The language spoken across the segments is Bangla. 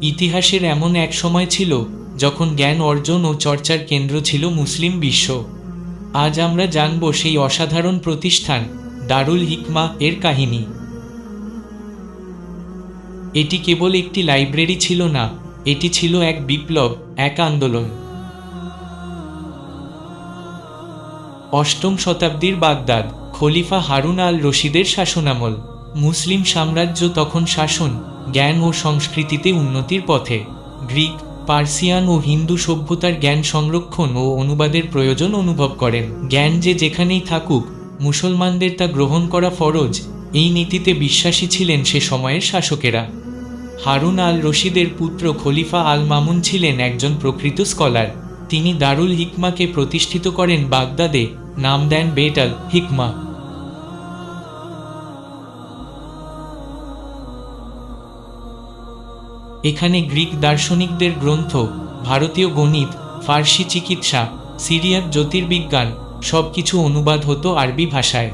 ইতিহাসের এমন এক সময় ছিল যখন জ্ঞান অর্জন ও চর্চার কেন্দ্র ছিল মুসলিম বিশ্ব। আজ আমরা জানব সেই অসাধারণ প্রতিষ্ঠান দারুল হিকমা এর কাহিনী। এটি কেবল একটি লাইব্রেরি ছিল না, এটি ছিল এক বিপ্লব, এক আন্দোলন। অষ্টম শতাব্দীর বাগদাদ খলিফা হারুন আল রশিদের শাসনামল। মুসলিম সাম্রাজ্য তখন শাসন জ্ঞান ও সংস্কৃতিতে উন্নতির পথে। গ্রিক, পার্সিয়ান ও হিন্দু সভ্যতার জ্ঞান সংরক্ষণ ও অনুবাদের প্রয়োজন অনুভব করেন। জ্ঞান যে যেখানেই থাকুক, মুসলমানদের তা গ্রহণ করা ফরজ, এই নীতিতে বিশ্বাসী ছিলেন সে সময়ের শাসকেরা। হারুন আল রশিদের পুত্র খলিফা আল মামুন ছিলেন একজন প্রকৃত স্কলার। তিনি দারুল হিকমাকে প্রতিষ্ঠিত করেন বাগদাদে, নাম দেন বেট আল হিকমা। এখানে গ্রিক দার্শনিকদের গ্রন্থ, ভারতীয় গণিত, ফার্সি চিকিৎসা সিরিয়ার জ্যোতির্বিজ্ঞান সবকিছু অনুবাদ হতো আরবি ভাষায়।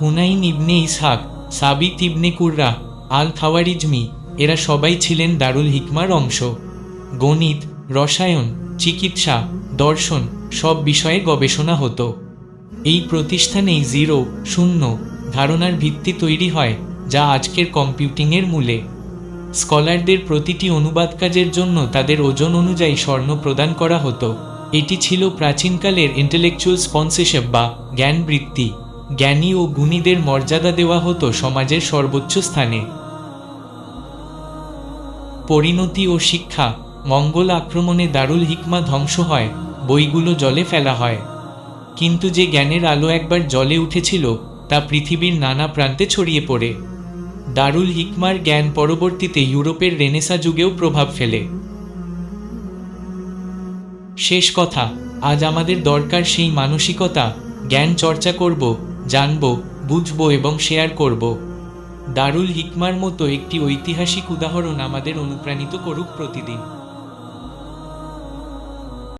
হুনাইন ইবনে ইসহাক, সাবিত ইবনে কুররা আল খাওয়ারিজমি এরা সবাই ছিলেন দারুল হিকমার অংশ। গণিত, রসায়ন, চিকিৎসা, দর্শন সব বিষয়ে গবেষণা হতো। এই প্রতিষ্ঠানেই জিরো, শূন্য ধারণার ভিত্তি তৈরি হয়। যা আজকের কম্পিউটিংয়ের মূলে। স্কলারদের প্রতিটি অনুবাদ কাজের জন্য তাদের ওজন অনুযায়ী স্বর্ণ প্রদান করা হতো। এটি ছিল প্রাচীনকালের ইন্টেলেকচুয়াল স্পন্সরশিপ বা জ্ঞান বৃত্তি জ্ঞানী ও গুণীদের মর্যাদা দেওয়া হতো সমাজের সর্বোচ্চ স্থানে। পরিণতি ও শিক্ষা, মঙ্গল আক্রমণে দারুল হিকমা ধ্বংস হয়, বইগুলো জলে ফেলা হয়। কিন্তু যে জ্ঞানের আলো একবার জলে উঠেছিল, তা পৃথিবীর নানা প্রান্তে ছড়িয়ে পড়ে। দারুল হিকমার জ্ঞান পরবর্তীতে ইউরোপের রেনেসা যুগেও প্রভাব ফেলে। শেষ কথা, আজ আমাদের দরকার সেই মানসিকতা, জ্ঞান চর্চা করব, জানব, বুঝব এবং শেয়ার করব। দারুল হিকমার মতো একটি ঐতিহাসিক উদাহরণ আমাদের অনুপ্রাণিত করুক প্রতিদিন।